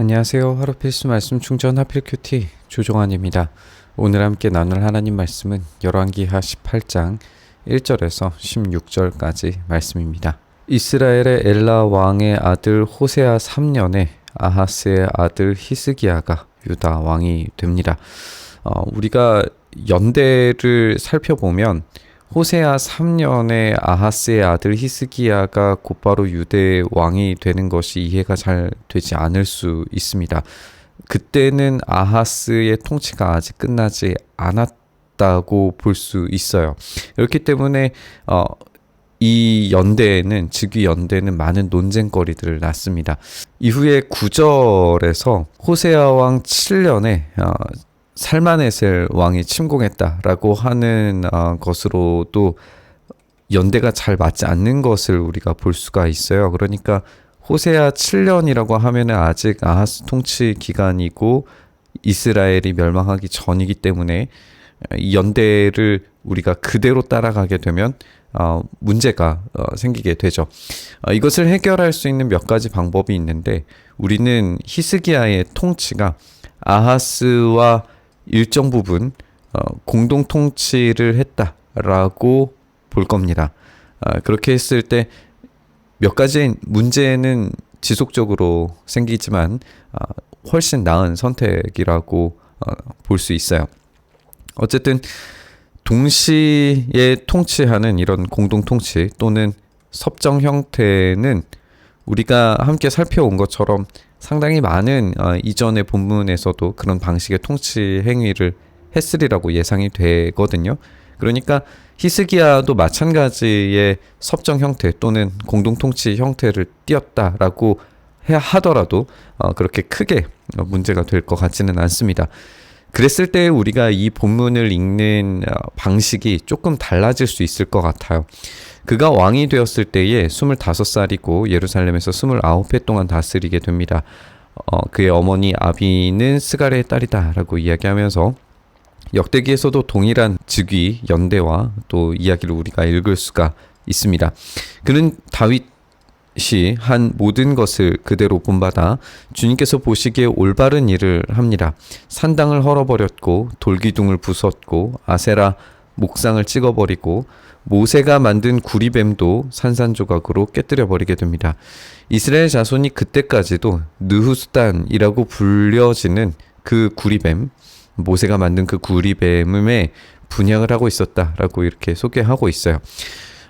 안녕하세요. 하루 필수 말씀 충전 하필 큐티 조종환입니다. 오늘 함께 나눌 하나님 말씀은 열왕기하 18장 1절에서 16절까지 말씀입니다. 이스라엘의 엘라 왕의 아들 호세아 3년에 아하스의 아들 히스기야가 유다 왕이 됩니다. 어, 우리가 연대를 살펴보면 호세아 3년에 아하스의 아들 히스기야가 곧바로 유대 왕이 되는 것이 이해가 잘 되지 않을 수 있습니다. 그때는 아하스의 통치가 아직 끝나지 않았다고 볼 수 있어요. 그렇기 때문에 어, 이 연대에는 즉위 연대는 많은 논쟁거리들을 낳습니다. 이후에 9절에서 호세아 왕 7년에 어, 살마네셀 왕이 침공했다라고 하는 어, 것으로도 연대가 잘 맞지 않는 것을 우리가 볼 수가 있어요. 그러니까 호세아 7년이라고 하면은 아직 아하스 통치 기간이고 이스라엘이 멸망하기 전이기 때문에 이 연대를 우리가 그대로 따라가게 되면 어, 문제가 어, 생기게 되죠. 어, 이것을 해결할 수 있는 몇 가지 방법이 있는데 우리는 히스기야의 통치가 아하스와 일정 부분 어, 공동 통치를 했다라고 볼 겁니다. 어, 그렇게 했을 때 몇 가지 문제는 지속적으로 생기지만 어, 훨씬 나은 선택이라고 어, 볼수 있어요. 어쨌든 동시에 통치하는 이런 공동 통치 또는 섭정 형태는 우리가 함께 살펴온 것처럼 상당히 많은 어, 이전의 본문에서도 그런 방식의 통치 행위를 했으리라고 예상이 되거든요. 그러니까 히스기야도 마찬가지의 섭정 형태 또는 공동 통치 형태를 띄었다라고 하더라도 어, 그렇게 크게 문제가 될 것 같지는 않습니다. 그랬을 때 우리가 이 본문을 읽는 어, 방식이 조금 달라질 수 있을 것 같아요. 그가 왕이 되었을 때에 25살이고 예루살렘에서 29해 동안 다스리게 됩니다. 어, 그의 어머니 아비는 스가레의 딸이다라고 이야기하면서 역대기에서도 동일한 즉위 연대와 또 이야기를 우리가 읽을 수가 있습니다. 그는 다윗 이한 모든 것을 그대로 본받아 주님께서 보시기에 올바른 일을 합니다. 산당을 헐어버렸고 돌기둥을 부쉈고 아세라 목상을 찍어버리고 모세가 만든 구리뱀도 산산조각으로 깨뜨려 버리게 됩니다. 이스라엘 자손이 그때까지도 느후스단이라고 불려지는 그 구리뱀 모세가 만든 그 구리뱀의 분양을 하고 있었다라고 이렇게 소개하고 있어요.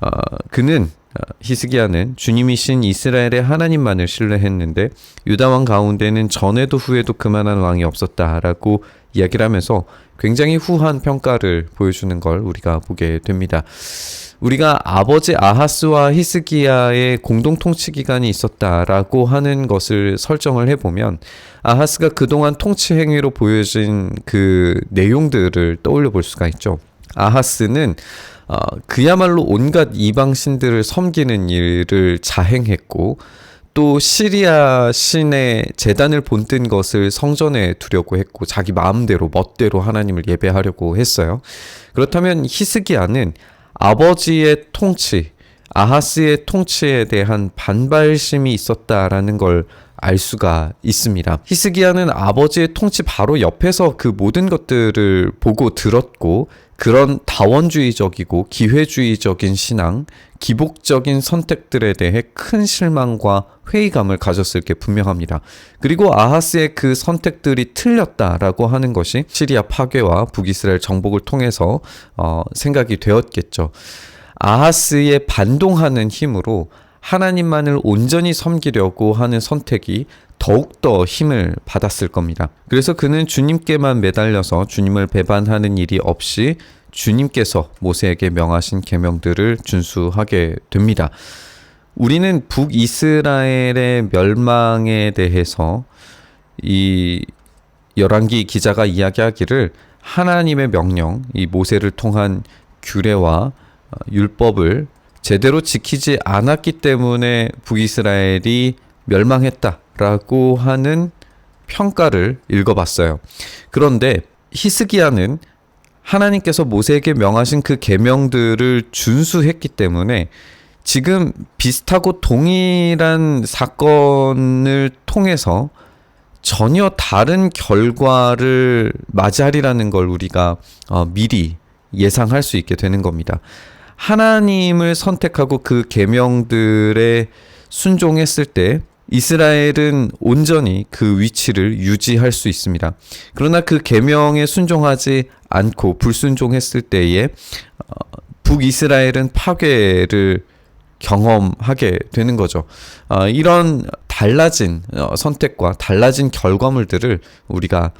어, 그는 어, 히스기야는 주님이신 이스라엘의 하나님만을 신뢰했는데 유다 왕 가운데는 전에도 후에도 그만한 왕이 없었다라고 이야기를 하면서 굉장히 후한 평가를 보여주는 걸 우리가 보게 됩니다. 우리가 아버지 아하스와 히스기야의 공동 통치 기간이 있었다라고 하는 것을 설정을 해보면 아하스가 그동안 통치 행위로 보여진 그 내용들을 떠올려 볼 수가 있죠. 아하스는 어, 그야말로 온갖 이방 신들을 섬기는 일을 자행했고 또 시리아 신의 재단을 본뜬 것을 성전에 두려고 했고 자기 마음대로 멋대로 하나님을 예배하려고 했어요. 그렇다면 히스기야는 아버지의 통치, 아하스의 통치에 대한 반발심이 있었다라는 걸 알 수가 있습니다. 히스기야는 아버지의 통치 바로 옆에서 그 모든 것들을 보고 들었고 그런 다원주의적이고 기회주의적인 신앙, 기복적인 선택들에 대해 큰 실망과 회의감을 가졌을 게 분명합니다. 그리고 아하스의 그 선택들이 틀렸다라고 하는 것이 시리아 파괴와 북이스라엘 정복을 통해서 어, 생각이 되었겠죠. 아하스의 반동하는 힘으로 하나님만을 온전히 섬기려고 하는 선택이 더욱더 힘을 받았을 겁니다. 그래서 그는 주님께만 매달려서 주님을 배반하는 일이 없이 주님께서 모세에게 명하신 계명들을 준수하게 됩니다. 우리는 북이스라엘의 멸망에 대해서 이 열왕기 기자가 이야기하기를 하나님의 명령, 이 모세를 통한 규례와 율법을 제대로 지키지 않았기 때문에 북이스라엘이 멸망했다 라고 하는 평가를 읽어봤어요. 그런데 히스기야는 하나님께서 모세에게 명하신 그 계명들을 준수했기 때문에 지금 비슷하고 동일한 사건을 통해서 전혀 다른 결과를 맞이하리라는 걸 우리가 어, 미리 예상할 수 있게 되는 겁니다. 하나님을 선택하고 그 계명들에 순종했을 때 이스라엘은 온전히 그 위치를 유지할 수 있습니다. 그러나 그 계명에 순종하지 않고 불순종했을 때에 어, 북이스라엘은 파괴를 경험하게 되는 거죠. 어, 이런 달라진 어, 선택과 달라진 결과물들을 우리가 아,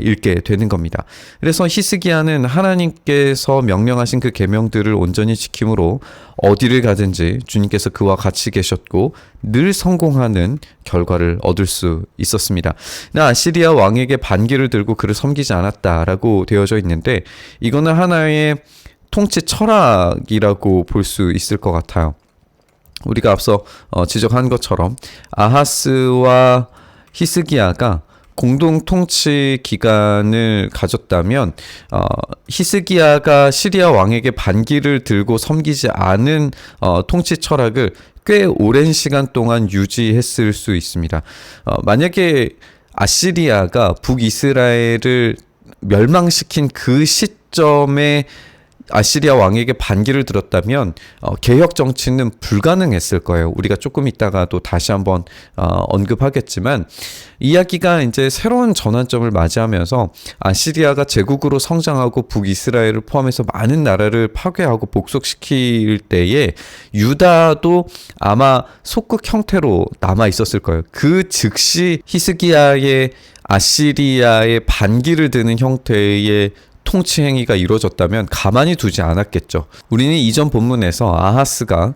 읽게 되는 겁니다. 그래서 히스기야는 하나님께서 명령하신 그 계명들을 온전히 지킴으로 어디를 가든지 주님께서 그와 같이 계셨고 늘 성공하는 결과를 얻을 수 있었습니다. 나 아시리아 왕에게 반기를 들고 그를 섬기지 않았다라고 되어져 있는데 이거는 하나의 통치 철학이라고 볼 수 있을 것 같아요. 우리가 앞서 어, 지적한 것처럼 아하스와 히스기야가 공동 통치 기간을 가졌다면 어, 히스기야가 시리아 왕에게 반기를 들고 섬기지 않은 어, 통치 철학을 꽤 오랜 시간 동안 유지했을 수 있습니다. 어, 만약에 아시리아가 북이스라엘을 멸망시킨 그 시점에 아시리아 왕에게 반기를 들었다면 어, 개혁 정치는 불가능했을 거예요. 우리가 조금 있다가도 다시 한번 어, 언급하겠지만 이야기가 이제 새로운 전환점을 맞이하면서 아시리아가 제국으로 성장하고 북이스라엘을 포함해서 많은 나라를 파괴하고 복속시킬 때에 유다도 아마 속국 형태로 남아 있었을 거예요. 그 즉시 히스기야의 아시리아의 반기를 드는 형태의 통치 행위가 이루어졌다면 가만히 두지 않았겠죠. 우리는 이전 본문에서 아하스가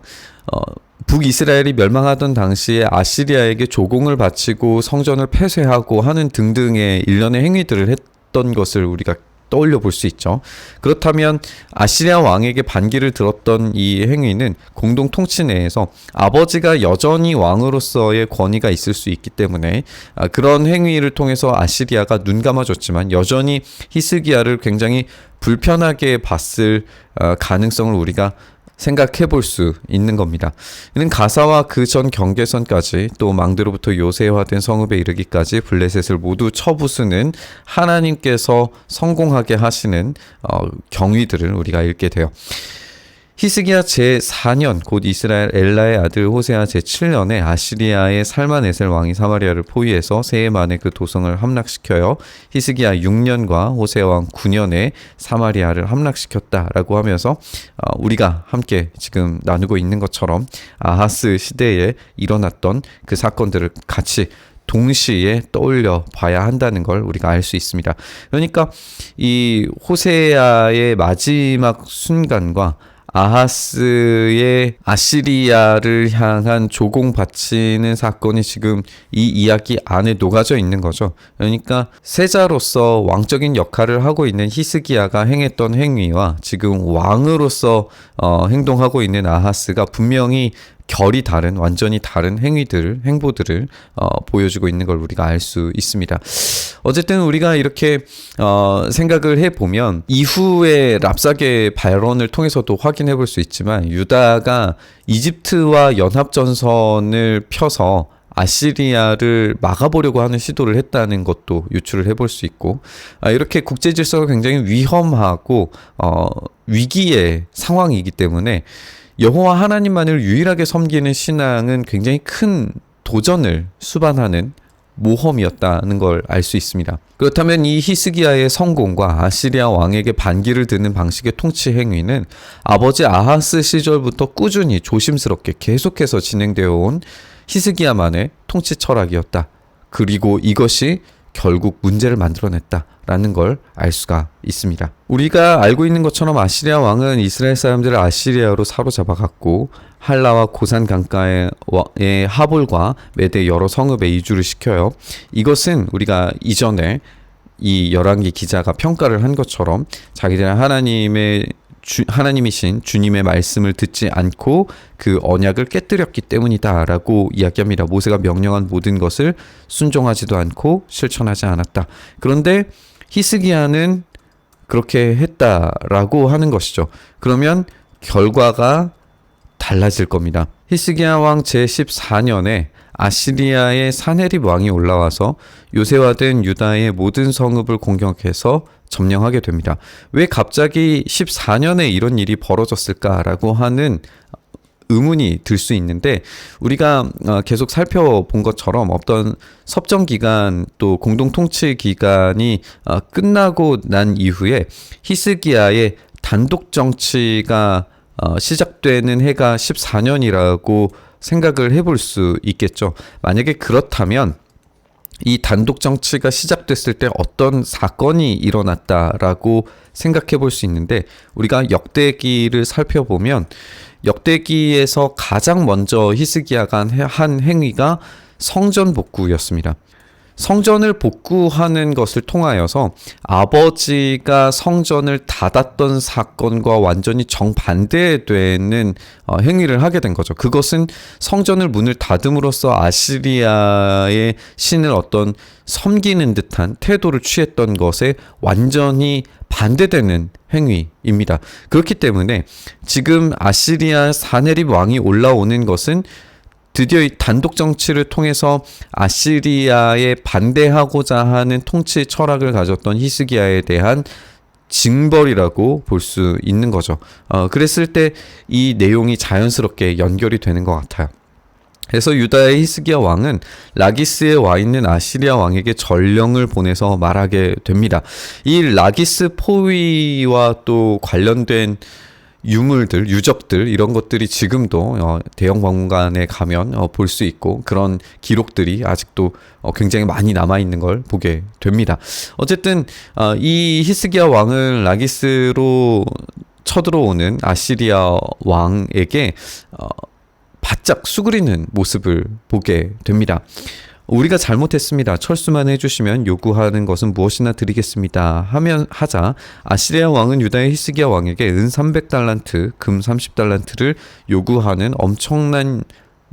어, 북이스라엘이 멸망하던 당시에 아시리아에게 조공을 바치고 성전을 폐쇄하고 하는 등등의 일련의 행위들을 했던 것을 우리가 떠올려 볼 수 있죠. 그렇다면 아시리아 왕에게 반기를 들었던 이 행위는 공동 통치 내에서 아버지가 여전히 왕으로서의 권위가 있을 수 있기 때문에 아, 그런 행위를 통해서 아시리아가 눈 감아줬지만 여전히 히스기야를 굉장히 불편하게 봤을 아, 가능성을 우리가 생각해 볼 수 있는 겁니다. 이는 가사와 그 전 경계선까지 또 망대로부터 요새화된 성읍에 이르기까지 블레셋을 모두 쳐부수는 하나님께서 성공하게 하시는 어, 경위들을 우리가 읽게 돼요. 히스기야 제4년 곧 이스라엘 엘라의 아들 호세아 제7년에 아시리아의 살마네셀 왕이 사마리아를 포위해서 세해 만에 그 도성을 함락시켜요. 히스기야 6년과 호세아 왕 9년에 사마리아를 함락시켰다라고 하면서 어, 우리가 함께 지금 나누고 있는 것처럼 아하스 시대에 일어났던 그 사건들을 같이 동시에 떠올려 봐야 한다는 걸 우리가 알 수 있습니다. 그러니까 이 호세아의 마지막 순간과 아하스의 아시리아를 향한 조공 바치는 사건이 지금 이 이야기 안에 녹아져 있는 거죠. 그러니까 세자로서 왕적인 역할을 하고 있는 히스기야가 행했던 행위와 지금 왕으로서 어, 행동하고 있는 아하스가 분명히 결이 다른 완전히 다른 행위들 행보들을 어, 보여주고 있는 걸 우리가 알 수 있습니다. 어쨌든 우리가 이렇게 어, 생각을 해 보면 이후에 랍사계 발언을 통해서도 확인해 볼 수 있지만 유다가 이집트와 연합 전선을 펴서 아시리아를 막아보려고 하는 시도를 했다는 것도 유출을 해볼 수 있고 아, 이렇게 국제 질서가 굉장히 위험하고 어, 위기의 상황이기 때문에 여호와 하나님만을 유일하게 섬기는 신앙은 굉장히 큰 도전을 수반하는 모험이었다는 걸 알 수 있습니다. 그렇다면 이 히스기야의 성공과 아시리아 왕에게 반기를 드는 방식의 통치 행위는 아버지 아하스 시절부터 꾸준히 조심스럽게 계속해서 진행되어 온 히스기야만의 통치 철학이었다. 그리고 이것이 결국 문제를 만들어냈다라는 걸 알 수가 있습니다. 우리가 알고 있는 것처럼 아시리아 왕은 이스라엘 사람들을 아시리아로 사로잡아갔고 한라와 고산 강가의 하볼과 메대 여러 성읍에 이주를 시켜요. 이것은 우리가 이전에 이 열왕기 기자가 평가를 한 것처럼 자기들은 하나님의 주, 하나님이신 주님의 말씀을 듣지 않고 그 언약을 깨뜨렸기 때문이다라고 이야기합니다. 모세가 명령한 모든 것을 순종하지도 않고 실천하지 않았다. 그런데 히스기야는 그렇게 했다라고 하는 것이죠. 그러면 결과가 달라질 겁니다. 히스기야 왕 제14년에 아시리아의 사네립 왕이 올라와서 요새화된 유다의 모든 성읍을 공격해서 점령하게 됩니다. 왜 갑자기 14년에 이런 일이 벌어졌을까라고 하는 의문이 들 수 있는데 우리가 어, 계속 살펴본 것처럼 어떤 섭정 기간 또 공동 통치 기간이 어, 끝나고 난 이후에 히스기야의 단독 정치가 어, 시작되는 해가 14년이라고 생각을 해볼 수 있겠죠. 만약에 그렇다면 이 단독 정치가 시작됐을 때 어떤 사건이 일어났다라고 생각해 볼 수 있는데 우리가 역대기를 살펴보면 역대기에서 가장 먼저 히스기야가 한 행위가 성전 복구였습니다. 성전을 복구하는 것을 통하여서 아버지가 성전을 닫았던 사건과 완전히 정반대되는 어, 행위를 하게 된 거죠. 그것은 성전을 문을 닫음으로써 아시리아의 신을 어떤 섬기는 듯한 태도를 취했던 것에 완전히 반대되는 행위입니다. 그렇기 때문에 지금 아시리아 사네립 왕이 올라오는 것은 드디어 이 단독 정치를 통해서 아시리아에 반대하고자 하는 통치 철학을 가졌던 히스기야에 대한 징벌이라고 볼 수 있는 거죠. 어, 그랬을 때 이 내용이 자연스럽게 연결이 되는 것 같아요. 그래서 유다의 히스기야 왕은 라기스에 와 있는 아시리아 왕에게 전령을 보내서 말하게 됩니다. 이 라기스 포위와 또 관련된 유물들, 유적들 이런 것들이 지금도 어, 대형 박물관에 가면 어, 볼수 있고 그런 기록들이 아직도 어, 굉장히 많이 남아 있는 걸 보게 됩니다. 어쨌든 어, 이 히스기야 왕을 라기스로 쳐들어오는 아시리아 왕에게 어, 바짝 수그리는 모습을 보게 됩니다. 우리가 잘못했습니다. 철수만 해주시면 요구하는 것은 무엇이나 드리겠습니다. 하면 하자 아시리아 왕은 유다의 히스기야 왕에게 은 300달란트, 금 30달란트를 요구하는 엄청난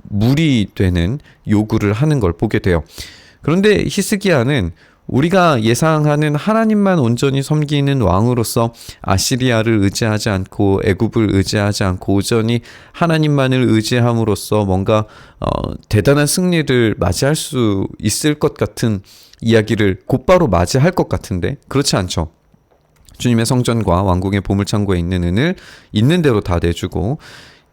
물이 되는 요구를 하는 걸 보게 돼요. 그런데 히스기야는 우리가 예상하는 하나님만 온전히 섬기는 왕으로서 아시리아를 의지하지 않고 애굽을 의지하지 않고 오전히 하나님만을 의지함으로써 뭔가 어, 대단한 승리를 맞이할 수 있을 것 같은 이야기를 곧바로 맞이할 것 같은데 그렇지 않죠. 주님의 성전과 왕궁의 보물창고에 있는 은을 있는 대로 다 내주고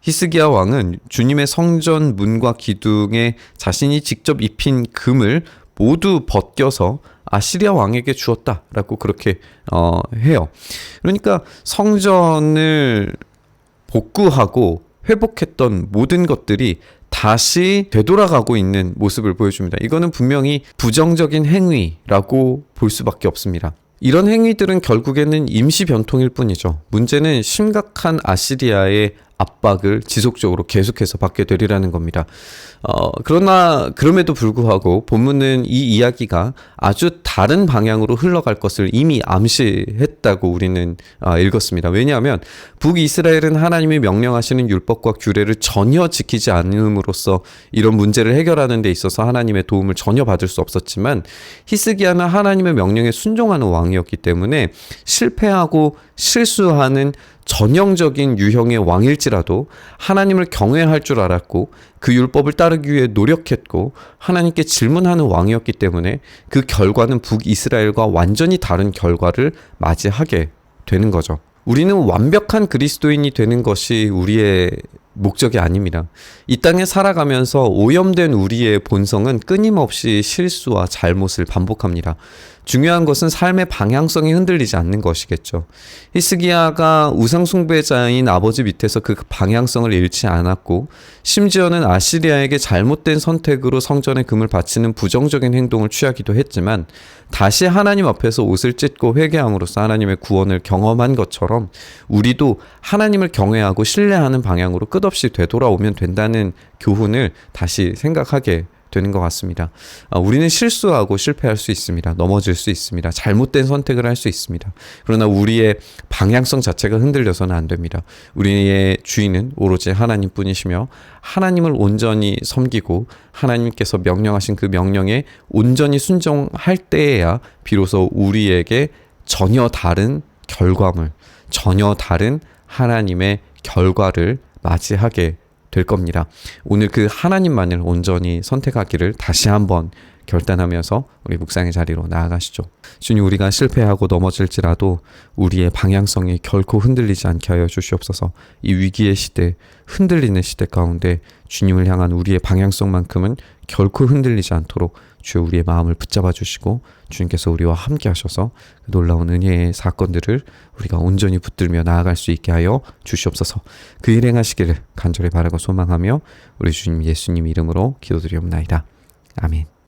히스기야 왕은 주님의 성전 문과 기둥에 자신이 직접 입힌 금을 모두 벗겨서 아시리아 왕에게 주었다라고 그렇게 어, 해요. 그러니까 성전을 복구하고 회복했던 모든 것들이 다시 되돌아가고 있는 모습을 보여줍니다. 이거는 분명히 부정적인 행위라고 볼 수밖에 없습니다. 이런 행위들은 결국에는 임시 변통일 뿐이죠. 문제는 심각한 아시리아의 압박을 지속적으로 계속해서 받게 되리라는 겁니다. 어, 그러나 그럼에도 불구하고 본문은 이 이야기가 아주 다른 방향으로 흘러갈 것을 이미 암시했다고 우리는 아, 읽었습니다. 왜냐하면 북이스라엘은 하나님이 명령하시는 율법과 규례를 전혀 지키지 않음으로써 이런 문제를 해결하는 데 있어서 하나님의 도움을 전혀 받을 수 없었지만 히스기야는 하나님의 명령에 순종하는 왕이었기 때문에 실패하고 실수하는 전형적인 유형의 왕일지라도 하나님을 경외할 줄 알았고 그 율법을 따르기 위해 노력했고 하나님께 질문하는 왕이었기 때문에 그 결과는 북이스라엘과 완전히 다른 결과를 맞이하게 되는 거죠. 우리는 완벽한 그리스도인이 되는 것이 우리의 목적이 아닙니다. 이 땅에 살아가면서 오염된 우리의 본성은 끊임없이 실수와 잘못을 반복합니다. 중요한 것은 삶의 방향성이 흔들리지 않는 것이겠죠. 히스기야가 우상숭배자인 아버지 밑에서 그 방향성을 잃지 않았고 심지어는 아시리아에게 잘못된 선택으로 성전에 금을 바치는 부정적인 행동을 취하기도 했지만 다시 하나님 앞에서 옷을 찢고 회개함으로써 하나님의 구원을 경험한 것처럼 우리도 하나님을 경외하고 신뢰하는 방향으로 끝없이 되돌아오면 된다는 교훈을 다시 생각하게 되는 것 같습니다. 아, 우리는 실수하고 실패할 수 있습니다. 넘어질 수 있습니다. 잘못된 선택을 할 수 있습니다. 그러나 우리의 방향성 자체가 흔들려서는 안 됩니다. 우리의 주인은 오로지 하나님 뿐이시며 하나님을 온전히 섬기고 하나님께서 명령하신 그 명령에 온전히 순종할 때에야 비로소 우리에게 전혀 다른 결과물, 전혀 다른 하나님의 결과를 맞이하게 될 겁니다. 오늘 그 하나님만을 온전히 선택하기를 다시 한번 결단하면서 우리 묵상의 자리로 나아가시죠. 주님 우리가 실패하고 넘어질지라도 우리의 방향성이 결코 흔들리지 않게 하여 주시옵소서. 이 위기의 시대, 흔들리는 시대 가운데 주님을 향한 우리의 방향성만큼은 결코 흔들리지 않도록 주여 우리의 마음을 붙잡아 주시고 주님께서 우리와 함께 하셔서 그 놀라운 은혜의 사건들을 우리가 온전히 붙들며 나아갈 수 있게 하여 주시옵소서. 그 일행하시기를 간절히 바라고 소망하며 우리 주님 예수님 이름으로 기도드리옵나이다. 아멘.